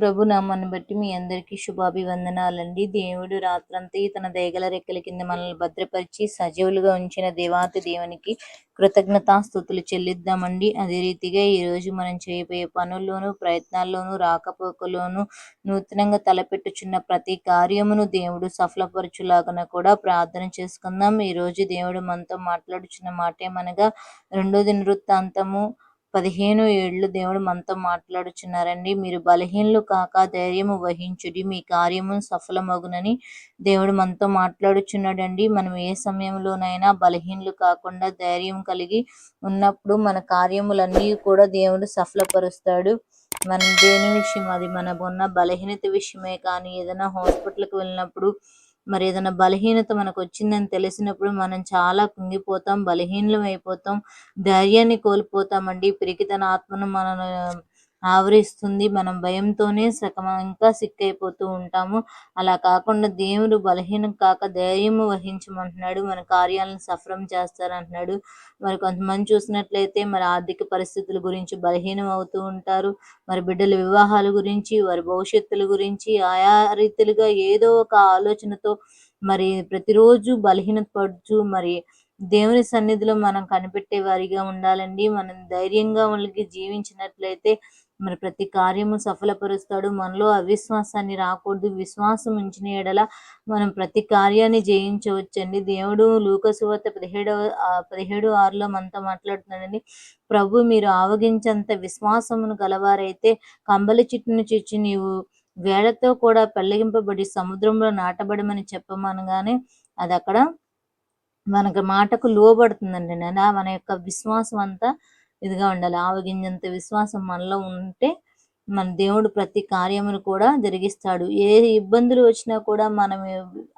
ప్రభు నామాన్ని బట్టి మీ అందరికీ శుభాభివందనాలండి. దేవుడు రాత్రంతా తన దయగల రెక్కల కింద మనల్ని భద్రపరిచి సజీవులుగా ఉంచిన దేవాతి దేవునికి కృతజ్ఞతాస్థుతులు చెల్లిద్దామండి. అదే రీతిగా ఈ రోజు మనం చేయబోయే పనుల్లోనూ ప్రయత్నాల్లోనూ రాకపోకలోనూ నూతనంగా తలపెట్టుచున్న ప్రతి కార్యమును దేవుడు సఫలపరచులాగన కూడా ప్రార్థన చేసుకుందాం. ఈ రోజు దేవుడు మనతో మాట్లాడుచున్న మాట ఏమనగా రెండో దిన వృత్తాంతము పదిహేను ఏళ్ళు దేవుడు మనతో మాట్లాడుచున్నారండి. మీరు బలహీనలు కాక ధైర్యము వహించుడి. మీ కార్యము సఫలమగునని దేవుడు మనతో మాట్లాడుచున్నాడండి. మనం ఏ సమయంలోనైనా బలహీనలు కాకుండా ధైర్యం కలిగి ఉన్నప్పుడు మన కార్యములన్నీ కూడా దేవుడు సఫలపరుస్తాడు. మనం దేని విషయం? అది మనకున్న ఉన్న బలహీనత విషయమే కానీ ఏదైనా హాస్పిటల్కి వెళ్ళినప్పుడు మరి ఏదైనా బలహీనత మనకు వచ్చిందని తెలిసినప్పుడు మనం చాలా కుంగిపోతాం బలహీనలం అయిపోతాం ధైర్యాన్ని కోల్పోతామండి పిరికితన ఆత్మను మన ఆవరిస్తుంది. మనం భయంతోనే సగం ఇంకా సిక్కైపోతూ ఉంటాము. అలా కాకుండా దేవుడు బలహీనం కాక ధైర్యము వహించమంటున్నాడు. మన కార్యాలను సఫలం చేస్తారంటున్నాడు. మరి కొంతమంది చూసినట్లయితే మరి ఆర్థిక పరిస్థితుల గురించి బలహీనం అవుతూ ఉంటారు. మరి బిడ్డల వివాహాల గురించి వారి భవిష్యత్తుల గురించి ఆయా రీతిలుగా ఏదో ఒక ఆలోచనతో మరి ప్రతిరోజు బలహీనత పడుచు మరి దేవుని సన్నిధిలో మనం కనిపెట్టే వారిగా ఉండాలండి. మనం ధైర్యంగా వాళ్ళకి జీవించినట్లయితే మరి ప్రతి కార్యము సఫలపరుస్తాడు. మనలో అవిశ్వాసాన్ని రాకూడదు. విశ్వాసం ఉంచిన ఎడల మనం ప్రతి కార్యాన్ని జయించవచ్చండి. దేవుడు లూకసువత పదిహేడవ పదిహేడు ఆరులో మనతో మాట్లాడుతున్నాడండి. ప్రభు మీరు ఆవగించంత విశ్వాసమును గలవారైతే కంబలి చిట్టును చూచి నీవు వేళతో కూడా పెళ్ళగింపబడి సముద్రంలో నాటబడమని చెప్పమనగానే అది అక్కడ మనకు మాటకు లోబడుతుందండి నేను మన యొక్క విశ్వాసం అంతా ఇదిగా ఉండాలి. ఆవగింజంత విశ్వాసం మనలో ఉంటే మన దేవుడు ప్రతి కార్యమును కూడా జరిగిస్తాడు. ఏ ఇబ్బందులు వచ్చినా కూడా మనం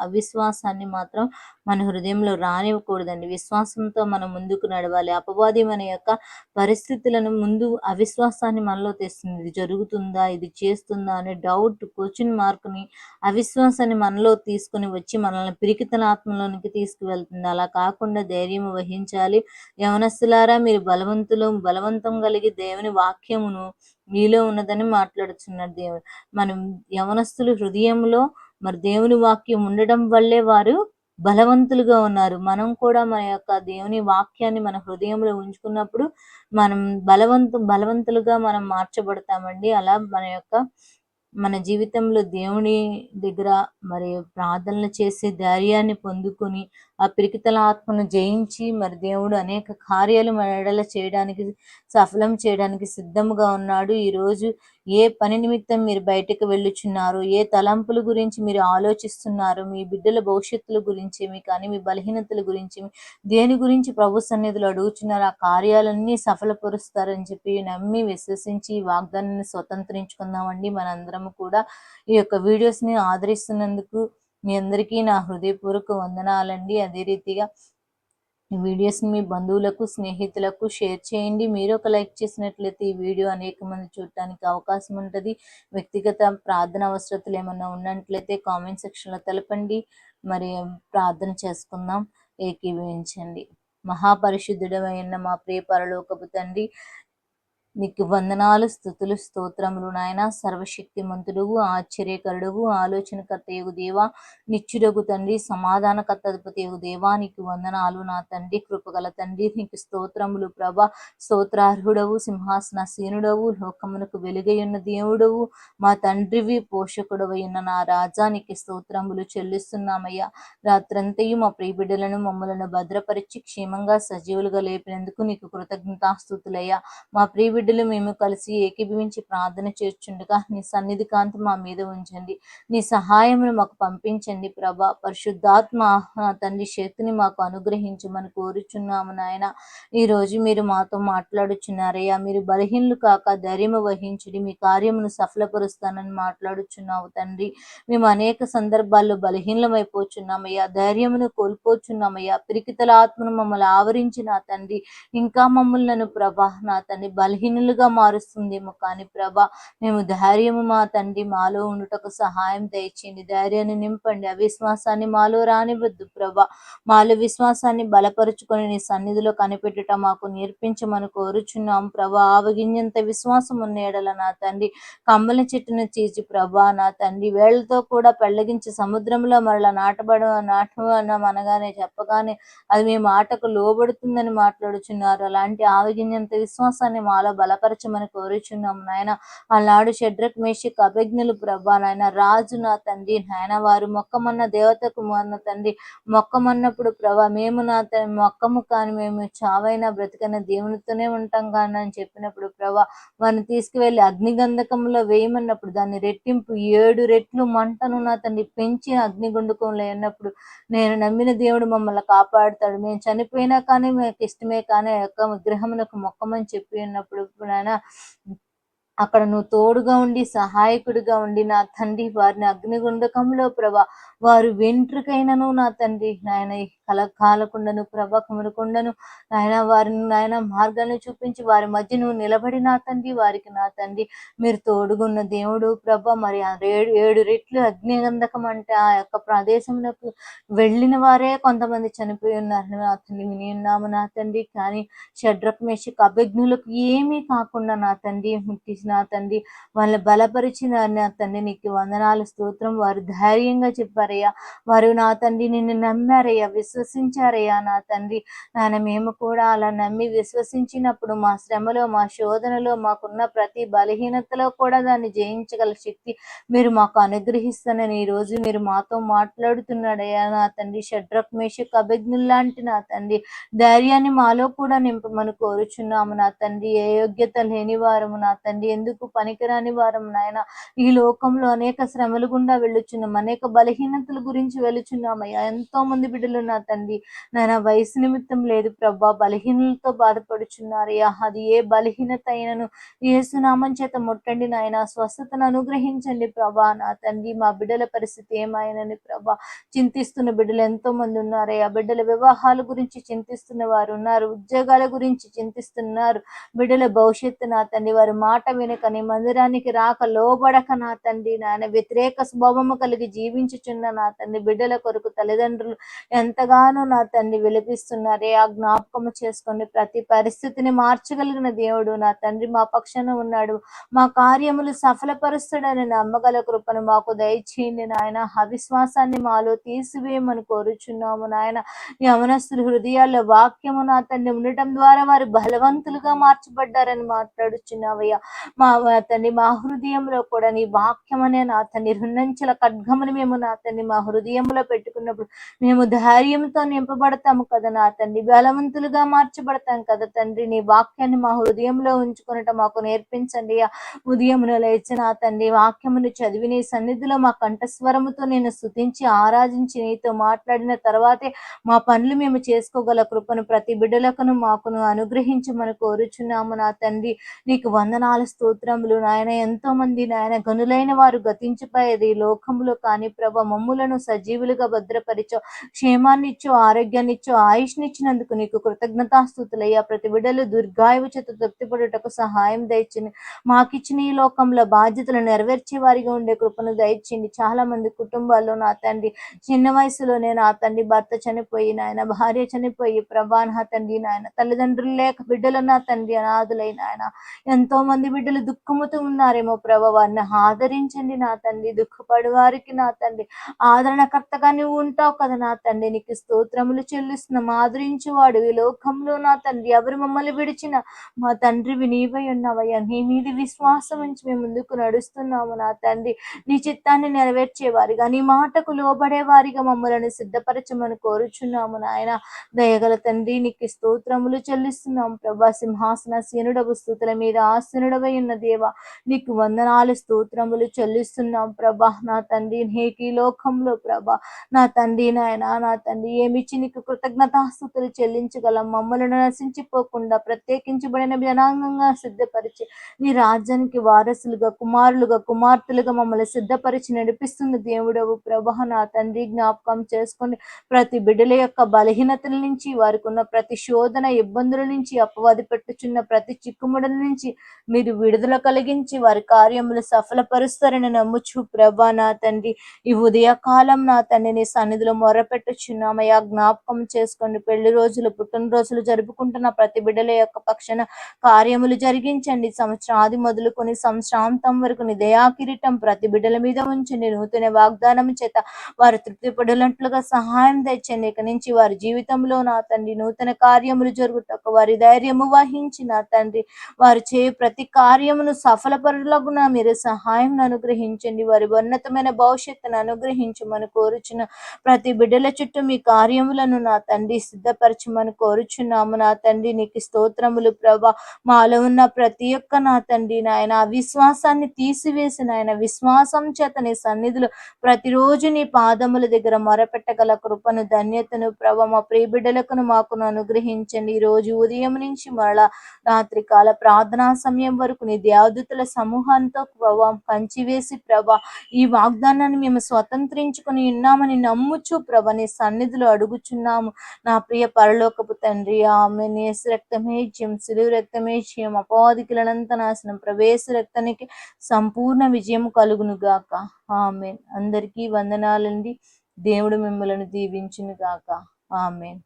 అవిశ్వాసాన్ని మాత్రం మన హృదయంలో రానివ్వకూడదండి. విశ్వాసంతో మనం ముందుకు నడవాలి. అపవాది మన యొక్క పరిస్థితులను ముందు అవిశ్వాసాన్ని మనలో తెస్తుంది. ఇది జరుగుతుందా? ఇది చేస్తుందా? అనే డౌట్ క్వశ్చన్ మార్క్ని అవిశ్వాసాన్ని మనలో తీసుకుని వచ్చి మనల్ని పిరికితన ఆత్మలోనికి తీసుకువెళ్తుంది. అలా కాకుండా ధైర్యం వహించాలి. యవనస్తులారా మీరు బలవంతులు బలవంతం కలిగి దేవుని వాక్యమును మీలో ఉన్నదని మాట్లాడుతున్నారు దేవుడు. మనం యవనస్తులు హృదయంలో మరి దేవుని వాక్యం ఉండడం వల్లే వారు బలవంతులుగా ఉన్నారు. మనం కూడా మన యొక్క దేవుని వాక్యాన్ని మన హృదయంలో ఉంచుకున్నప్పుడు మనం బలవంతు బలవంతులుగా మనం మార్చబడతామండి. అలా మన యొక్క మన జీవితంలో దేవుని దగ్గర మరి ప్రార్థనలు చేసే ధైర్యాన్ని పొందుకొని ఆ పిరికితల ఆత్మను జయించి మరి దేవుడు అనేక కార్యాలు మెడల చేయడానికి సఫలం చేయడానికి సిద్ధంగా ఉన్నాడు. ఈరోజు ఏ పని నిమిత్తం మీరు బయటకు వెళ్ళుచున్నారు? ఏ తలంపుల గురించి మీరు ఆలోచిస్తున్నారు? మీ బిడ్డల భవిష్యత్తుల గురించి మీ కానీ మీ బలహీనతల గురించి దేని గురించి ప్రభు సన్నిధులు అడుగుచున్నారు? ఆ కార్యాలన్నీ సఫలపరుస్తారని చెప్పి నమ్మి విశ్వసించి ఈ వాగ్దానాన్ని స్వతంత్రించుకుందామండి. మనందరము కూడా ఈ యొక్క వీడియోస్ని ఆదరిస్తున్నందుకు మీ అందరికీ నా హృదయపూర్వక వందనాలండి. అదే రీతిగా ఈ వీడియోస్ని మీ బంధువులకు స్నేహితులకు షేర్ చేయండి. మీరు ఒక లైక్ చేసినట్లయితే ఈ వీడియో అనేక మంది చూడటానికి అవకాశం ఉంటుంది. వ్యక్తిగత ప్రార్థన అవసరతలు ఏమన్నా ఉన్నట్లయితే కామెంట్ సెక్షన్లో తెలపండి. మరి ప్రార్థన చేసుకుందాం. ఏకీభవించండి. మహాపరిశుద్ధుడమైన మా ప్రియ పరలోకపు తండ్రి నీకు వందనాలు స్థుతులు స్తోత్రములు నాయన. సర్వశక్తిమంతుడువు ఆలోచనకర్త యొక్క దేవా. నిత్యుడగు తండ్రి సమాధానకర్తపతియగు దేవా. నీకు వందనాలు నా తండ్రి కృపగల తండ్రి. నీకు స్తోత్రములు ప్రభ. స్తోత్రార్హుడవు సింహాసన సీనుడవు లోకమునకు వెలుగయున్న దేవుడవు. మా తండ్రివి పోషకుడవైన నా రాజా. నీకు స్తోత్రములు చెల్లిస్తున్నామయ్యా. రాత్రంతయు మా ప్రియబిడ్డలను మమ్మలను భద్రపరిచి క్షేమంగా సజీవులుగా లేపినందుకు నీకు కృతజ్ఞతాస్తుతులయ్యా మా ప్రియబిడ్డ బిడ్డలు మేము కలిసి ఏకీభవించి ప్రార్థన చేర్చుండగా నీ సన్నిధి కాంతి మా మీద ఉంచండి. నీ సహాయమును మాకు పంపించండి ప్రభా. పరిశుద్ధాత్మ తండ్రి శక్తిని మాకు అనుగ్రహించమని కోరుచున్నాము నాయన. ఈరోజు మీరు మాతో మాట్లాడుచున్నారయ్యా మీరు బలహీనలు కాక ధైర్యము వహించుడి మీ కార్యమును సఫలపరుస్తానని మాట్లాడుచున్నావు తండ్రి. మేము అనేక సందర్భాల్లో బలహీనమైపోచున్నామయ్యా ధైర్యమును కోల్పోచున్నామయ్యా. పిరికితల ఆత్మను మమ్మల్ని ఆవరించిన తండ్రి ఇంకా మమ్మల్ని ప్రభా నా తండ్రి బలహీన కన్నులుగా మారుస్తుంది కానీ ప్రభ. మేము ధైర్యము మా తండ్రి మాలో ఉండుటకు సహాయం దయచేయండి. ధైర్యాన్ని నింపండి. అవిశ్వాసాన్ని మాలో రానివద్దు ప్రభ. మాలో విశ్వాసాన్ని బలపరుచుకొని నీ సన్నిధిలో కనిపెట్టుట మాకు నేర్పించమని కోరుచున్నాం ప్రభా. ఆవగింజంత విశ్వాసం ఉన్న ఎడల నా తండ్రి కమ్మల చెట్టును చీచి ప్రభా. నా తండ్రి వేళ్ళతో కూడా పెళ్ళగించి సముద్రంలో మరలా నాటబడ నాటం అనగానే చెప్పగానే అది మీ మాటకు లోబడుతుందని మాట్లాడుచున్నారు. అలాంటి ఆవగింజంత విశ్వాసాన్ని మాలో బలపరచమని కోరుచున్నాం నాయన. ఆనాడు షడ్రక్ మేషక్ అభిజ్ఞులు ప్రభా నాయన. రాజు నా తండ్రి నాయన. వారు మొక్కమన్న దేవతకు అన్న తండ్రి. మొక్కమన్నప్పుడు ప్రభా మేము నా తండ్రి మొక్కము కానీ మేము చావైనా బ్రతికైన దేవునితోనే ఉంటాం కానీ అని చెప్పినప్పుడు ప్రభా వారిని తీసుకువెళ్ళి అగ్నిగంధకంలో వేయమన్నప్పుడు దాన్ని రెట్టింపు ఏడు రెట్లు మంటను నా తండ్రి పెంచి అగ్నిగుండకంలో ఉన్నప్పుడు నేను నమ్మిన దేవుడు మమ్మల్ని కాపాడుతాడు. మేము చనిపోయినా కానీ మాకు ఇష్టమే కానీ ఆ యొక్క విగ్రహమునకు మొక్కమని చెప్పి ఉన్నప్పుడు నాయన అక్కడ నువ్వు తోడుగా ఉండి సహాయకుడిగా ఉండి నా తండ్రి వారిని అగ్నిగుండకంలో ప్రభా వారు వెంట్రుకైనను నా తండ్రి. నాయన కల కాలకుండను ప్రభ కుమరకుండను నాయన వారిని నాయన మార్గాన్ని చూపించి వారి మధ్య నువ్వు నిలబడి నా తండ్రి వారికి నా తండ్రి. మీరు తోడుగున్న దేవుడు ప్రభ మరి ఆ ఏడు ఏడు రెట్లు అగ్నిగంధకం అంటే ఆ యొక్క ప్రదేశంలోకి వెళ్ళిన వారే కొంతమంది చనిపోయి ఉన్నారు. నా తండ్రి విని ఉన్నాము నా తండ్రి కానీ షడ్రక్ మేషక్ అభిజ్ఞులకు ఏమీ కాకుండా నా తండ్రి ముట్టి నా తండ్రి వాళ్ళని బలపరిచిన నా తండ్రి నీకు వందనాలు స్తోత్రం. వారు ధైర్యంగా చెప్పారయ్యా. వారు నా తండ్రి నిన్ను నమ్మారయ్యా. విశ్వసించారయ్యా నా తండ్రి. నాయన మేము కూడా అలా నమ్మి విశ్వసించినప్పుడు మా శ్రమలో మా శోధనలో మాకున్న ప్రతి బలహీనతలో కూడా దాన్ని జయించగల శక్తి మీరు మాకు అనుగ్రహిస్తానని ఈ రోజు మీరు మాతో మాట్లాడుతున్నాడయ్యా నా తండ్రి. షడ్రక్ మేషక్ అభిజ్ఞుల్లాంటి నా తండ్రి. ధైర్యాన్ని మాలో కూడా నింపమని కోరుచున్నాము నా తండ్రి. ఏ యోగ్యత లేని వారము నా తండ్రి. ఎందుకు పనికిరాని వారం నాయన? ఈ లోకంలో అనేక శ్రమలు గుండా వెళ్ళుచున్నాం అనేక బలహీనతల గురించి వెళ్ళుచున్నామయ్యా ఎంతో మంది బిడ్డలు నా తండ్రి. నాయన వయసు నిమిత్తం లేదు ప్రభా బలహీనలతో బాధపడుచున్నారయ్యా. అది ఏ బలహీనత అయినను? ఏసునామం చేత ముట్టండి నాయన. స్వస్థతను అనుగ్రహించండి ప్రభా. నా తండ్రి మా బిడ్డల పరిస్థితి ఏమాయనని ప్రభా. చింతిస్తున్న బిడ్డలు ఎంతో మంది ఉన్నారయ్యా. బిడ్డల వివాహాల గురించి చింతిస్తున్న వారు ఉన్నారు. ఉద్యోగాల గురించి చింతిస్తున్నారు. బిడ్డల భవిష్యత్తు నా తండ్రి. వారి మాట వినక నీ మందిరానికి రాక లోబడక నా తండ్రి నాయన. వ్యతిరేక స్వభావము కలిగి జీవించుచున్న నా తండ్రి బిడ్డల కొరకు తల్లిదండ్రులు ఎంతగానో నా తండ్రి విలపిస్తున్నారే. ఆ జ్ఞాపకము చేసుకొని ప్రతి పరిస్థితిని మార్చగలిగిన దేవుడు నా తండ్రి. మా పక్షాన ఉన్నాడు. మా కార్యములు సఫలపరుస్తాడని నమ్మగల కృపను మాకు దయచేయండి నాయన. అవిశ్వాసాన్ని మాలో తీసివేయమని కోరుచున్నాము నాయన. యవనస్తులు హృదయాల్లో వాక్యము నా తండ్రి ఉండటం ద్వారా వారు బలవంతులుగా మార్చబడ్డారని మాట్లాడుచున్నావయ్యా. మా తండ్రి మా హృదయంలో కూడా నీ వాక్యం అనే నా తండ్రి రుణంచల ఖడ్గముని మేము నా తండ్రి మా హృదయంలో పెట్టుకున్నప్పుడు మేము ధైర్యంతో నింపబడతాము కదా నా తండ్రి బలవంతులుగా మార్చబడతాం కదా తండ్రి. నీ వాక్యాన్ని మా హృదయంలో ఉంచుకునట మాకు నేర్పించండి ఉదయం ఉదయమున లేచి నా తండ్రి వాక్యమును చదివి నీ సన్నిధిలో మా కంఠస్వరముతో నేను స్థుతించి ఆరాధించి నీతో మాట్లాడిన తర్వాతే మా పనులు మేము చేసుకోగల కృపను ప్రతి బిడ్డలకును మాకును అనుగ్రహించమని కోరుచున్నాము నా తండ్రి. నీకు వందనాలు స్తోత్రములు నాయన. ఎంతో మంది నాయన గనులైన వారు గతించిపోయేది ఈ కానీ ప్రభ. మమ్ములను సజీవులుగా భద్రపరిచో క్షేమాన్నిచ్చో ఆరోగ్యాన్నిచ్చో ఆయుష్నిచ్చినందుకు నీకు కృతజ్ఞతాస్తుతులయ్యా ప్రతి బిడ్డలు దుర్గాయువు చేత తృప్తిపడుటకు సహాయం దయచింది మాకిచ్చిన ఈ లోకంలో బాధ్యతలు నెరవేర్చే వారిగా ఉండే కృపను దయచింది చాలా మంది కుటుంబాల్లో నా తండ్రి చిన్న వయసులోనే నా తండ్రి భర్త చనిపోయి నాయన భార్య చనిపోయి ప్రభా నా తండ్రి నాయన తల్లిదండ్రులు లేక బిడ్డలు నా తండ్రి అనాథులైన నాయన. ఎంతో మంది బిడ్డలు దుఃఖముతో ఉన్నారేమో ప్రభా. వారిని ఆదరించండి నా తండ్రి. దుఃఖపడి వారికి నా తండ్రి. ఆదరణకర్తగా నువ్వు ఉంటావు కదా నా తండ్రి. నీకు స్తోత్రములు చెల్లిస్తున్నాం. ఆదరించేవాడు ఈ లోకంలో నా తండ్రి. ఎవరు మమ్మల్ని విడిచిన మా తండ్రివి నీవై ఉన్నావయ్యా. నీ మీది విశ్వాసం ఉంచి మేము ముందుకు నడుస్తున్నాము నా తండ్రి. నీ చిత్తాన్ని నెరవేర్చేవారిగా నీ మాటకు లోబడేవారిగా మమ్మల్ని సిద్ధపరచమని కోరుచున్నాము నాయన. దయగల తండ్రి నీకు స్తోత్రములు చెల్లిస్తున్నాం ప్రభా. సింహాసన సీనుడవు స్థుతుల మీద ఆసనుడవై ఉన్న దేవ నీకు వందనాలు స్తోత్రములు చెల్లిస్తున్నాం ప్రభా. నా తండ్రి నీకు లోకంలో ప్రభా. నా తండ్రి నాయన నా తండ్రి ఏమిచ్చి నీకు కృతజ్ఞతాస్థుతులు చెల్లించగలం? మమ్మల్ని నశించిపోకుండా ప్రత్యేకించబడిన జనాంగంగా సిద్ధపరిచి నీ రాజ్యానికి వారసులుగా కుమారులుగా కుమార్తెలుగా మమ్మల్ని సిద్ధపరిచి నడిపిస్తున్న దేవుడవు ప్రభా. నా తండ్రి జ్ఞాపకం చేసుకొని ప్రతి బిడ్డల యొక్క బలహీనతల నుంచి వారికి ఉన్న ప్రతి శోధన ఇబ్బందుల నుంచి అపవాది పెట్టుచున్న ప్రతి చిక్కుముడల నుంచి మీరు విడుదల కలిగించి వారి కార్యములు సఫలపరుస్తారని నమ్ముచు ప్రభా నా తండ్రి. ఈ ఉదయకాలం నా తండ్రి నీ సన్నిధిలో మొరపెట్టుచున్నామయ్యా. జ్ఞాపకం చేసుకోండి. పెళ్ళి రోజులు పుట్టినరోజులు జరుపుకుంటున్న ప్రతి బిడ్డల యొక్క పక్షాన కార్యములు జరిగించండి. సంవత్సరాది మొదలుకొని సంవత్సరాంతం వరకు నీ దయా కిరీటం ప్రతి బిడ్డల మీద ఉంచండి. నూతన వాగ్దానం చేత వారు తృప్తి పడినట్లుగా సహాయం తెచ్చండి. ఇక నుంచి వారి జీవితంలో నా తండ్రి నూతన కార్యములు జరుగుటకు వారి ధైర్యము వహించి నా తండ్రి వారు చేయ ప్రతి కార్యమును సఫలపరులగున మీరు సహాయం అనుగ్రహించండి. వారి ఉన్నతమైన భవిష్యత్తును అనుగ్రహించమని కోరుచున్న ప్రతి బిడ్డల చుట్టూ మీ కార్యములను నా తండ్రి సిద్ధపరచమని కోరుచున్నాము. నా తండ్రి నీకు స్తోత్రములు ప్రభా. మాలో ఉన్న ప్రతి ఒక్క నా తండ్రి నాయన విశ్వాసాన్ని తీసివేసిన ఆయన విశ్వాసం చేత నీ సన్నిధిలో ప్రతిరోజు నీ పాదముల దగ్గర మొరపెట్టగల కృపను ధన్యతను ప్రభ మా ప్రియ బిడ్డలకును మాకును అనుగ్రహించండి. ఈ రోజు ఉదయం నుంచి మరలా రాత్రి కాల ప్రార్థనా సమయం వరకు నీ దేవదూతల సమూహంతో ప్రభా కంచివేసి ప్రభా ఈ వాగ్దానాన్ని మేము స్వతంత్రించుకొని ఉన్నామని నమ్ముచు ప్రభ నీ సన్నిధిలో అడుగుచున్నాము. నా ప్రియ పరలోకపు తండ్రి ఆమె నేసు రక్తమే జయం సిలువు రక్తమే జయం అపాధికులనంత నాశనం ప్రవేశ రక్తానికి సంపూర్ణ విజయం కలుగును గాక ఆమెన్. అందరికీ వందనాలండి. దేవుడు మిమ్మల్ని దీవించును గాక ఆమెన్.